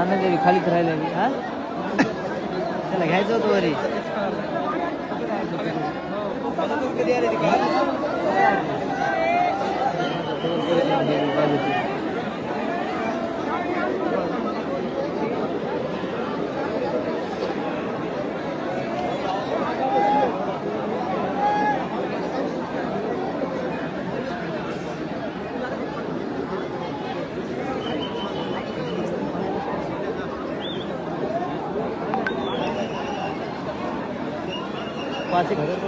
आनंद खालीच राहिला मी हा त्याला घ्यायचं होतं वरी पाच एक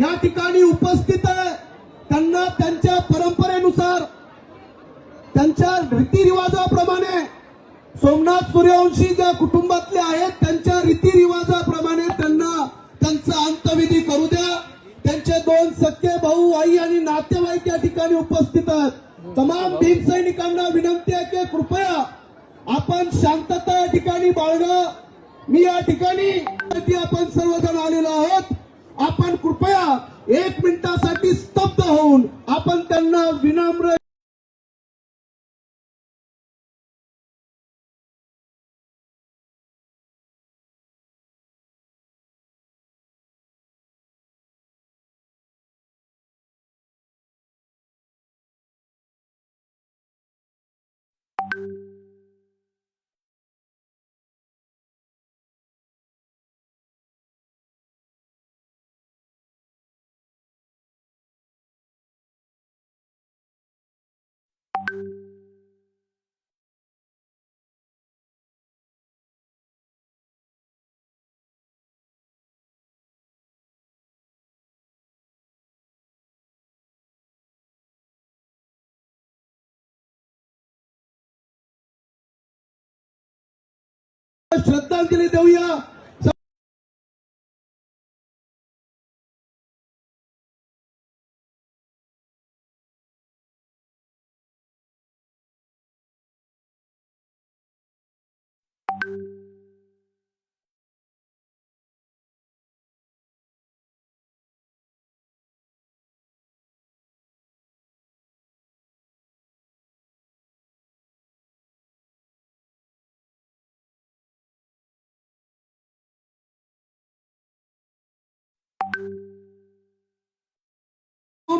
या ठिकाणी उपस्थित आहे. त्यांना त्यांच्या परंपरेनुसार त्यांच्या रीतिरिवाजाप्रमाणे सोमनाथ सूर्यवंशी ज्या कुटुंबातले आहेत त्यांच्या रीतिरिवाजाप्रमाणे त्यांना त्यांचा अंतविधी करू द्या. त्यांचे दोन सख्खे भाऊ आई आणि नातेवाईक या ठिकाणी उपस्थित आहेत. तमाम भीमसैनिकांना विनंती आहे की कृपया आपण शांतता या ठिकाणी बाळगा. मी या ठिकाणी आपण सर्वजण आलेलो आहोत. आपण कृपया एक मिनिटासाठी स्तब्ध होऊन आपण त्यांना विनम्र श्रद्धांजली देऊया.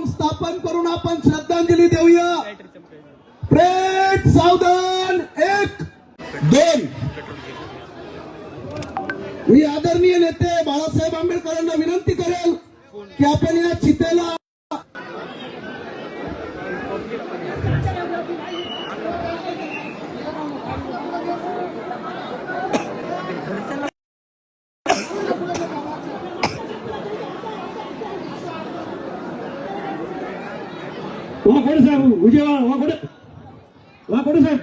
स्थापन करून आपण श्रद्धांजली देऊया. प्रेम सावधान एक दोन. मी आदरणीय नेते बाळासाहेब आंबेडकरांना विनंती करेल की आपण या चितेला वाकोडे साहेब विजय वा- हो, वाकोडे वाकोडे साहेब.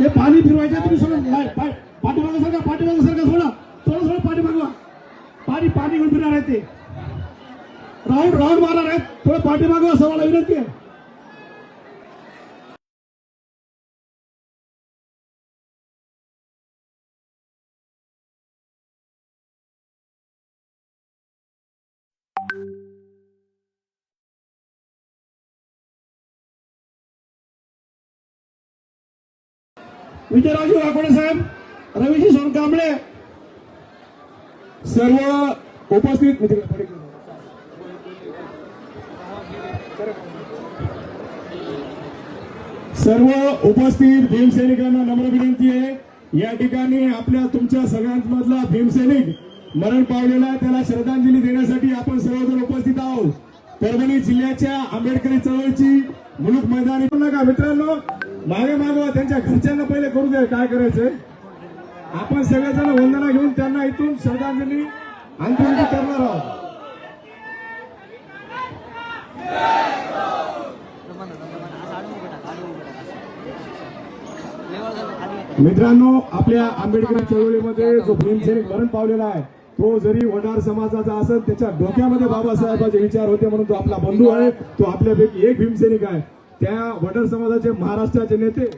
हे पाणी फिरवायचं तुम्ही सोडून. पाय- पाय- पाठीमागं सारखा पाठीमागं सारखा सोडा थोडं पाणी मागवा पाणी पाणी घेऊन फिरणार आहे ते. राऊंड राऊंड मारणार आहेत. थोडं पाठीमागवा सवाला विनंती आहे. विजयराजे वाकोडे साहेब रवीजी सोनकांबळे सर्व उपस्थित सर्व उपस्थित भीमसैनिकांना नम्र विनंती आहे. या ठिकाणी आपल्या तुमच्या सगळ्यांमधला भीमसैनिक मरण पावलेला आहे. त्याला श्रद्धांजली देण्यासाठी आपण सर्वजण उपस्थित आहोत. परभणी जिल्ह्याच्या आंबेडकरी चळवळीची मुलुक मैदानी नका मित्रांनो मागे मागवा त्यांच्या घरच्यांना पहिले करू द्या काय करायचंय आपण सगळेजण वंदना घेऊन त्यांना इथून श्रद्धांजली अंत्यविधी करणार आहोत. मित्रांनो आपल्या आंबेडकर चळवळीमध्ये जो भीमसेनिक मरण पावलेला आहे तो जरी वडार समाजाचा असेल त्याच्या डोक्यामध्ये बाबासाहेबांचे विचार होते म्हणून तो आपला बंधू आहे तो आपल्यापैकी एक भीमसैनिक आहे. त्या वडर समाजाचे महाराष्ट्राचे नेते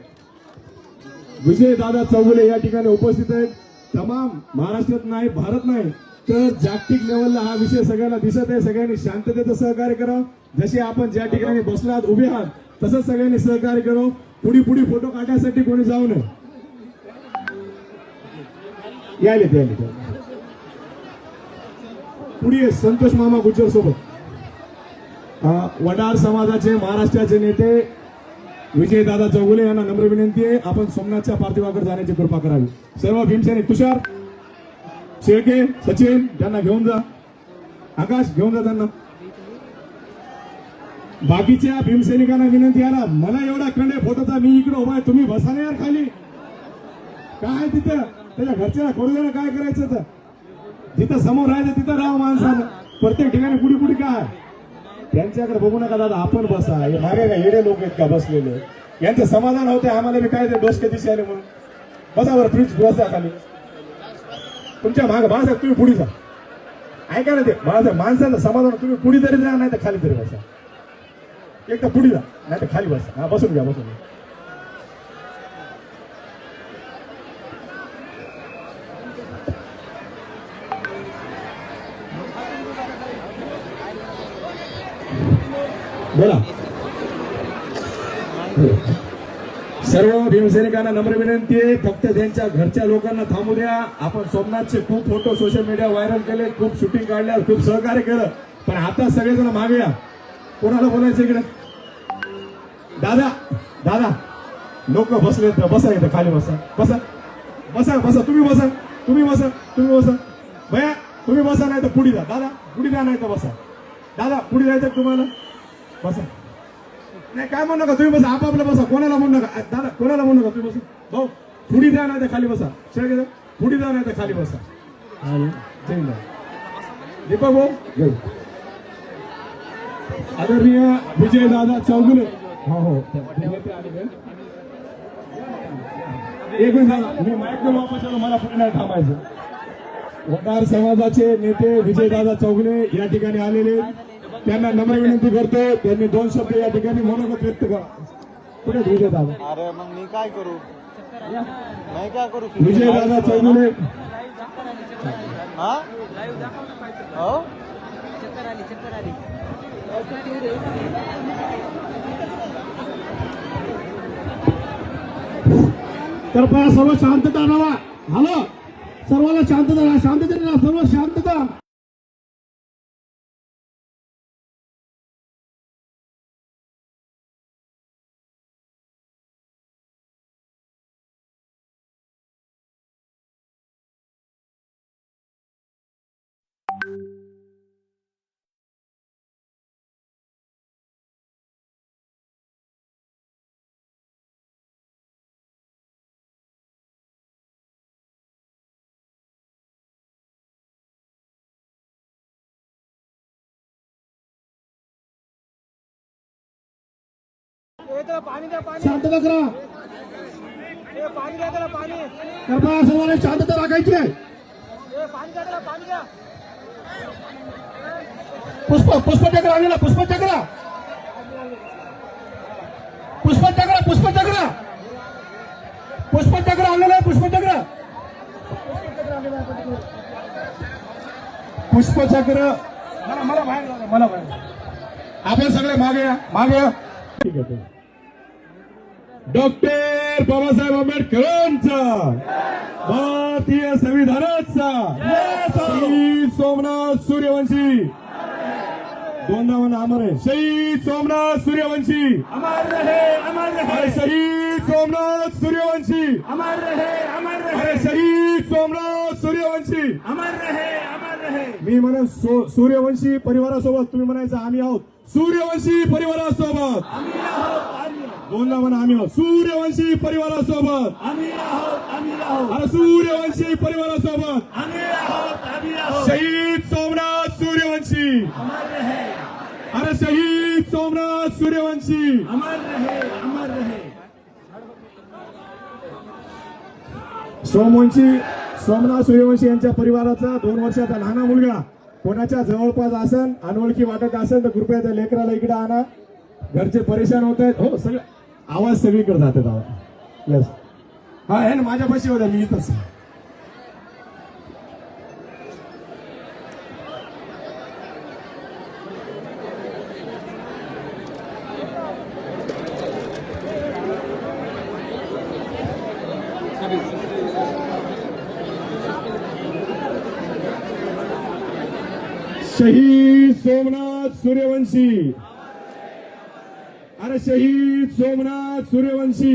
विजयदादा चौगुले या ठिकाणी उपस्थित आहेत. तमाम महाराष्ट्रात नाही भारत नाही तर जागतिक लेवलला हा विषय सगळ्यांना दिसत आहे. सगळ्यांनी शांततेचं सहकार्य करावं जसे आपण ज्या ठिकाणी बसला आहात उभे आहात तसंच सगळ्यांनी सहकार्य करू. पुढी पुढी फोटो काढण्यासाठी कोणी जाऊ नये. यायले यायले पुढे संतोष मामा गुज्जर सोबत. वडार समाजाचे महाराष्ट्राचे नेते विजयदादा चौगुले यांना नम्र विनंती आहे. आपण सोमनाथच्या पार्थिवाकडे जाण्याची कृपा करावी. सर्व भीमसेने तुषार शेळके सचिन त्यांना घेऊन जा. आकाश घेऊन जा त्यांना. बाकीच्या भीमसैनिकांना विनंती आला मला एवढा खंडे फोटोचा मी इकडे उभा आहे तुम्ही बसा ना यार खाली. काय तिथं? त्याच्या घरच्याला करू काय करायचं तर? जिथं समोर राहायचं तिथं राहा माणसानं. प्रत्येक ठिकाणी कुठे कुठे काय? त्यांच्याकडे बघू नका दादा आपण बसा. हे मागे काय येडे लोक आहेत का बसलेले? यांचं समाधान होते आम्हाला बी काय ते डोसके दिशी आले म्हणून. बसा बरं फ्रीज बसा खाली. तुमच्या माग बाळासाहेब तुम्ही पुढे जा. ऐका ना ते बाळासाहेब माणसाचं समाधान तुम्ही पुढे तरी जा नाही तर खाली तरी बसा. एक तर पुढे जा नाही तर खाली बसा. हा बसून घ्या बसून घ्या. बोला. हो. सर्व भीमसैनिकांना नम्र विनंती आहे. फक्त त्यांच्या घरच्या लोकांना थांबू द्या. आपण सोमनाथचे खूप फोटो सोशल मीडिया व्हायरल केले. खूप शूटिंग काढल्या खूप सहकार्य केलं. पण आता सगळेजण मागे या. कोणाला बोलायचं इकडे? दादा दादा. लोक बसले तर बसा इथं खाली बसा. बसा. बसा बसा. तुम्ही बसा. तुम्ही बसा. तुम्ही बसा. भया तुम्ही बसा नाही तर पुढे जा. दादा पुढे जा नाही तर बसा. दादा पुढे जायचं तुम्हाला? बसा. नाही काय म्हणू नका तुम्ही बसा. आपापलं बसा. कोणाला म्हणू नका. दादा कोणाला म्हणू नका तुम्ही बसा. भाऊ पुढे द्या नाही तर खाली बसा. शेळके जा. पुढे द्या नाही तर खाली बसा. जय. दीपक भाऊ? जय आदरणीय विजय दादा चौगुले. हो हो. एक मिनिट मी माईक वापस मला पुढे नाही थांबायचं. वडार समाजाचे नेते विजयदादा चौगुले या ठिकाणी आलेले त्यांना नम्र विनंती करतो त्यांनी दोन शब्द या ठिकाणी मनोगत व्यक्त करा. पुढे विजयदादा अरे मग मी काय करू? नाही काय करू? विजयदादा चौगुले. हा? हो? तर पहा सर्व शांतता राहा. हॅलो? सर्वांना शांतता राहा. सर्व शांतता. शांतता करा कृपया सर्वांनी शांतता राखायची आहे. पुष्प पुष्पचक्र आणलेला पुष्पचक्र पुष्पचक्र पुष्पचक्र पुष्पचक्र आणलेलं आहे पुष्पचक्र पुष्पचक्र मला मला बाहेर मला बाहेर आपण सगळे मागे मागे ठीक आहे. डॉक्टर बाबासाहेब आंबेडकरांचा भारतीय संविधानाचा सोमनाथ सूर्यवंशी. दोनदा म्हणा अमर आहे शहीद सोमनाथ सूर्यवंशी. अमर रहे अमर अरे शहीद सोमनाथ सूर्यवंशी. अमर रहे अमर अरे शहीद सोमनाथ सूर्यवंशी. अमर रहे अमर रहे. मी म्हणून सू- सूर्यवंशी परिवारासोबत तुम्ही म्हणायचं आम्ही आहोत. सूर्यवंशी परिवारासोबत. दोनदा म्हणा आम्ही आहोत. सूर्यवंशी परिवारासोबत. आम्ही आहोत आम्ही आहोत. अरे सूर्यवंशी परिवारासोबत. आम्ही आहोत आम्ही आहोत. शहीद सोमनाथ सूर्यवंशी. अरे शहीद सोमनाथ सूर्यवंशी. अमर रहे अमर रहे. सोमवंशी सोमनाथ सूर्यवंशी यांच्या परिवाराचा दोन वर्षाचा लहान मुलगा. कोणाच्या जवळपास असन अनोळखी वाटत असेल तर कृपया त्या लेकराला इकडे आणा. घरचे परेशान होत आहेत. हो सगळं आवाज सगळीकडे जातात आवाज येस हा आहे ना माझ्यापाशी होत्या मी इथंच. शहीद सोमनाथ सूर्यवंशी. अरे शहीद सोमनाथ सूर्यवंशी.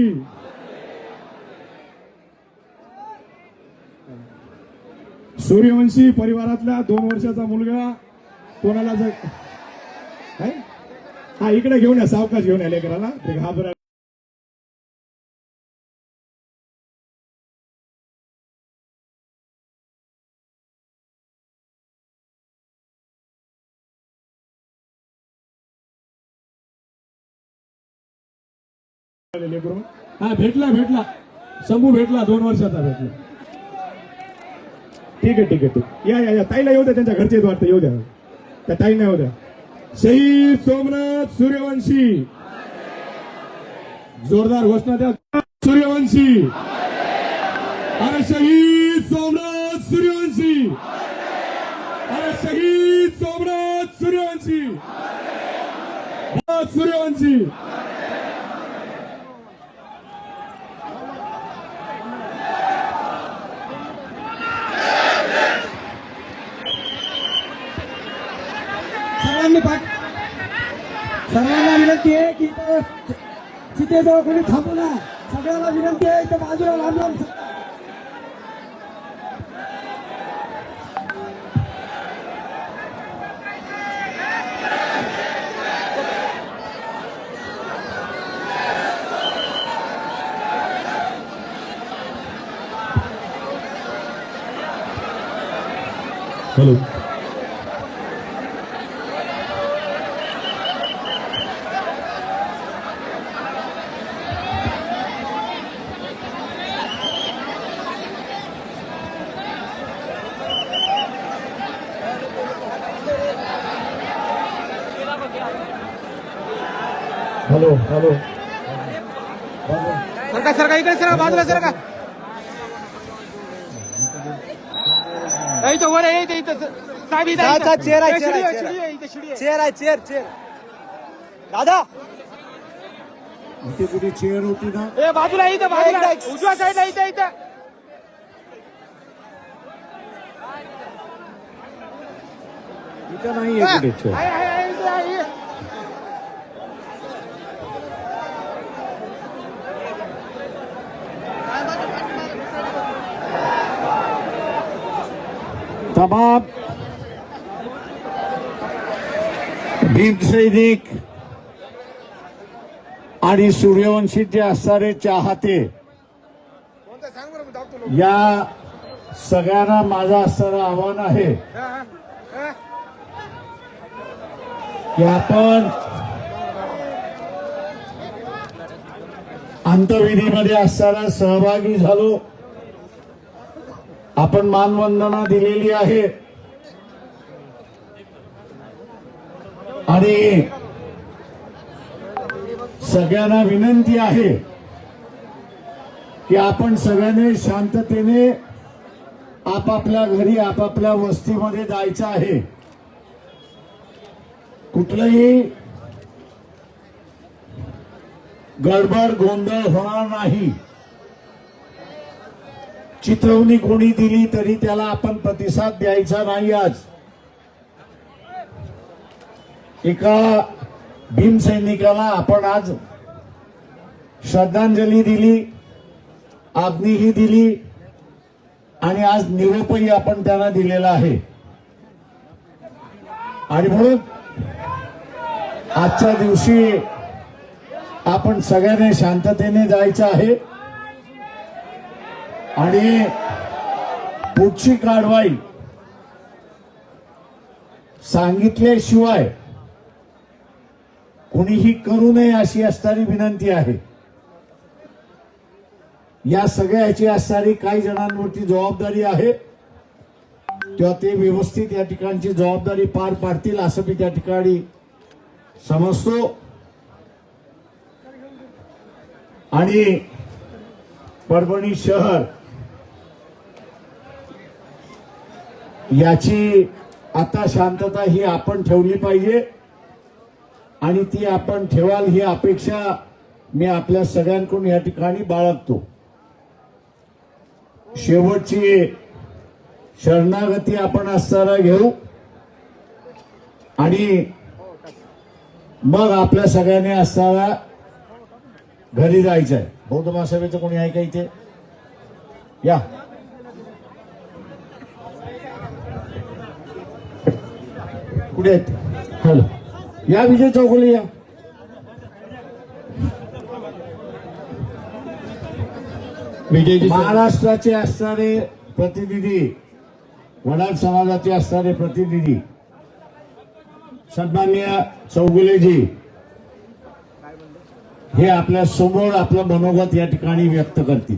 सूर्यवंशी परिवारातला दोन वर्षाचा मुलगा कोणाला जर हा इकडे घेऊन या सावकाश घेऊन या लेकराला. ते घाबरा लेकरू हा भेटला भेटला. शंभू भेटला दोन वर्षाचा भेटला. ठीक आहे ठीक आहे ठीक या या या. ताईला येऊ द्या त्यांच्या घरचे वाटतं. येऊ द्या. त्या ताईला येऊ द्या. शहीद सोमनाथ सूर्यवंशी. जोरदार घोषणा द्या. सूर्यवंशी. अरे शहीद सोमनाथ सूर्यवंशी. अरे शहीद सोमनाथ सूर्यवंशी. सूर्यवंशी. सर्वांनी पाठ. सर्वांना विनंती आहे की इथं सीतेजवळ कोणी थांबू ना सगळ्यांना विनंती आहे इथं बाजूला लांब लांब हॅलो हॅलो हॅलो. सरका सरका इकडे सरका बाजूला सरका. इथं वर आहे इथं इथं. साहेब इथं चेअर आहे, चेअर आहे, चेअर आहे चेअर चेअर. दादा इथे कुठे चेअर होती ना? ए बाजूला इथं बाजूला. उजव्या साईडला इथं इथं. इथं नाही आहे कुठे चेअर? आहे, आहे, भीम सैनिक आणि सूर्यवंशीचे असणारे चाहते या सगळ्यांना माझं असणारं आव्हान आहे की आपण अंतविधीमध्ये असताना सहभागी झालो आपण मानवंदना दिलेली आहे. आणि सगळ्यांना विनंती आहे की आपण सगळ्यांनी शांततेने आपापल्या घरी आपापल्या वस्तीमध्ये जायचं आहे. कुठलंही गडबड गोंधळ होणार नाही. चित्रवणी कोणी दिली तरी त्याला आपण प्रतिसाद द्यायचा नाही आज. एका भीमसैनिकाला आपण आज श्रद्धांजली दिली आग्नीही दिली आणि आज निरोपही आपण त्यांना दिलेला आहे. आणि म्हणून आजच्या दिवशी आपण सगळ्यांनी शांततेने जायचं आहे. आणि पुढची कारवाई सांगितल्याशिवाय कोणीही करू नये अशी असणारी विनंती आहे. या सगळ्याची असणारी काही जणांवरती जबाबदारी आहे. तेव्हा ते व्यवस्थित या ठिकाणची जबाबदारी पार पाडतील असं मी त्या ठिकाणी समजतो. आणि परभणी शहर याची आता शांतता ही आपण ठेवली पाहिजे आणि ती आपण ठेवाल ही अपेक्षा मी आपल्या सगळ्यांकडून या ठिकाणी बाळगतो. शेवटची शरणागती आपण असताना घेऊ आणि मग आपल्या सगळ्यांनी असताना घरी जायचंय. बौद्ध महासभेचं कोणी आहे का इथे? या. कुठे आहेत? हॅलो. या विजय चौगुले या. महाराष्ट्राचे असणारे प्रतिनिधी वडार समाजाचे असणारे प्रतिनिधी सन्मान्य चौगुलेजी हे आपल्यासमोर आपलं मनोगत या ठिकाणी व्यक्त करतील.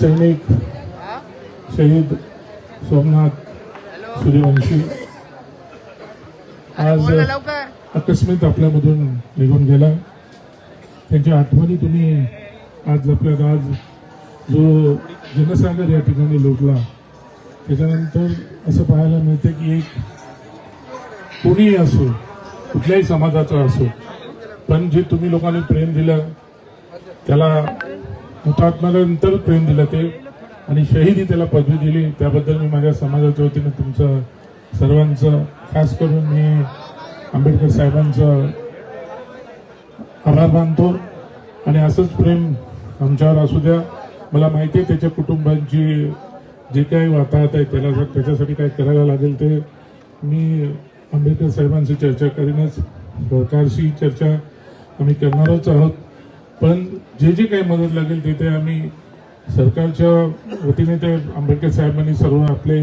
सैनिक शहीद सोमनाथ सूर्यवंशी. आज आकस्मित आपल्यामधून निघून गेला त्यांच्या आठवणी तुम्ही आज आपल्याला आज जो जनसागर या ठिकाणी लुटला त्याच्यानंतर असं पाहायला मिळते की एक कोणीही असो कुठल्याही समाजाचा असो पण जे तुम्ही लोकांनी प्रेम दिलं त्याला हुतात्म्यानंतर प्रेम दिलं ते. आणि शहीदी त्याला पदवी दिली. त्याबद्दल मी माझ्या समाजाच्या वतीने तुमचं सर्वांचं खास करून मी आंबेडकर साहेबांचं आभार मानतो. आणि असंच प्रेम आमच्यावर असू द्या. मला माहिती आहे त्याच्या कुटुंबांची जे काही वाताहत आहे त्याला जर त्याच्यासाठी काय करायला लागेल ते मी आंबेडकर साहेबांशी चर्चा करीनच. सरकारशी चर्चा आम्ही करणारच आहोत. पण जे जे काही मदत लागेल ते ते आम्ही सरकारच्या वतीने ते आंबेडकर साहेबांनी सर्व आपले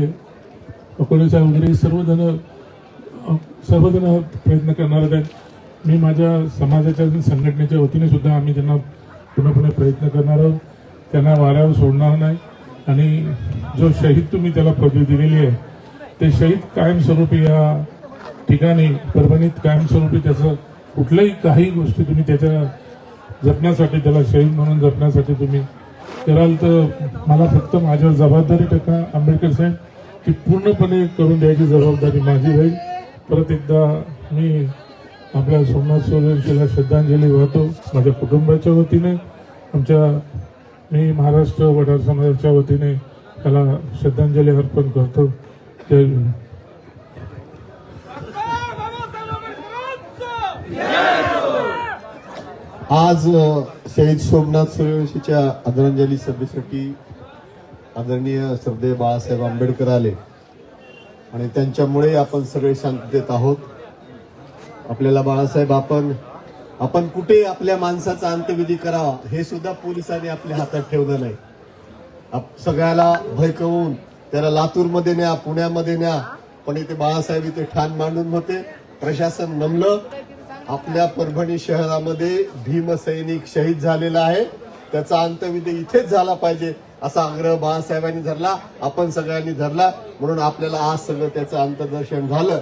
अकोले साहेब वगैरे सर्वजण सर्वजण प्रयत्न करणार आहेत. मी माझ्या समाजाच्या संघटनेच्या वतीने सुद्धा आम्ही त्यांना पूर्णपणे प्रयत्न करणार आहोत. त्यांना वाऱ्यावर सोडणार नाही. आणि जो शहीद तुम्ही त्याला पदवी दिलेली आहे ते शहीद कायमस्वरूपी या ठिकाणी परभणीत कायमस्वरूपी त्याचं कुठल्याही काही गोष्टी तुम्ही त्याच्या जपण्यासाठी त्याला शहीद म्हणून जपण्यासाठी तुम्ही कराल तर मला फक्त माझ्यावर जबाबदारी टाका आंबेडकर साहेब ती पूर्णपणे करून द्यायची जबाबदारी माझी राहील परत एकदा मी आपल्या सोमनाथ सोरेंशीला श्रद्धांजली वाहतो माझ्या कुटुंबाच्या वतीने आमच्या मी महाराष्ट्र वडार समाजाच्या वतीने त्याला श्रद्धांजली अर्पण करतो जय आज शहीद सोमनाथ सूर्यवंशीच्या आदरांजली सभेसाठी आदरणीय श्रद्धेय बाळासाहेब आंबेडकर आले. आणि त्यांच्यामुळे आपण सगळे शांततेत आहोत. आपल्याला बाळासाहेब आपण आपण कुठे आपल्या माणसाचा अंत्यविधी करावा हे सुद्धा पोलिसांनी आपल्या हातात ठेवलं नाही. आप- सगळ्याला भयकवून त्याला लातूरमध्ये न्या पुण्यामध्ये न्या. पण इथे बाळासाहेब इथे ठाण मांडून होते. प्रशासन नमलं. आपल्या परभणी शहरामध्ये भीमसैनिक शहीद झालेला आहे. त्याचा अंतविधी इथेच झाला पाहिजे असा आग्रह बाळासाहेबांनी धरला. आपण सगळ्यांनी धरला. म्हणून आपल्याला आज सगळं त्याचं अंतदर्शन झालं.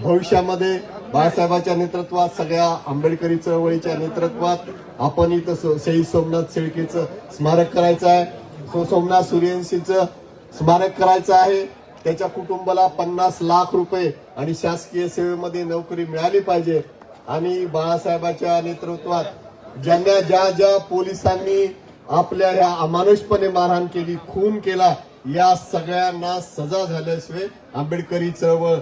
भविष्यामध्ये बाळासाहेबांच्या नेतृत्वात सगळ्या आंबेडकरी चळवळीच्या नेतृत्वात आपण इथं सो- शहीद सोमनाथ शेळकेचं स्मारक करायचं आहे. सो- सोमनाथ सूर्यवंशीचं स्मारक करायचं आहे. त्याच्या कुटुंबाला पन्नास लाख रुपये आणि शासकीय सेवेमध्ये नोकरी मिळाली पाहिजे. आणि बाळासाहेबांच्या नेतृत्वात ज्यांना ज्या ज्या पोलिसांनी आपल्या ह्या अमानुषपणे मारहाण केली खून केला या सगळ्यांना सजा झाल्याशिवाय आंबेडकरी चळवळ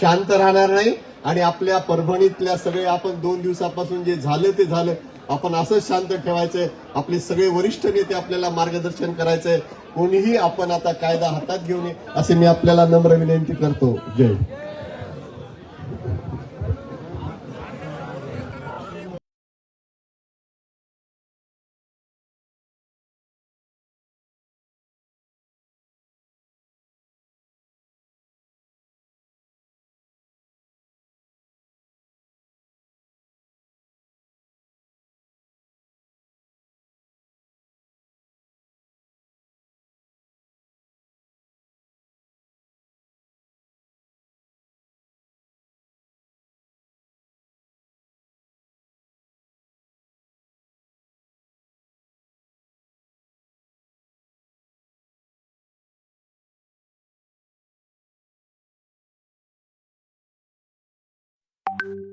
शांत राहणार नाही. आणि आपल्या परभणीतल्या सगळे आपण दोन दिवसापासून जे झालं ते झालं. आपण असंच शांत ठेवायचंय. आपले सगळे वरिष्ठ नेते आपल्याला मार्गदर्शन करायचंय. कोणीही आपण आता कायदा हातात घेऊ नये असे मी आपल्याला नम्र विनंती करतो. जय you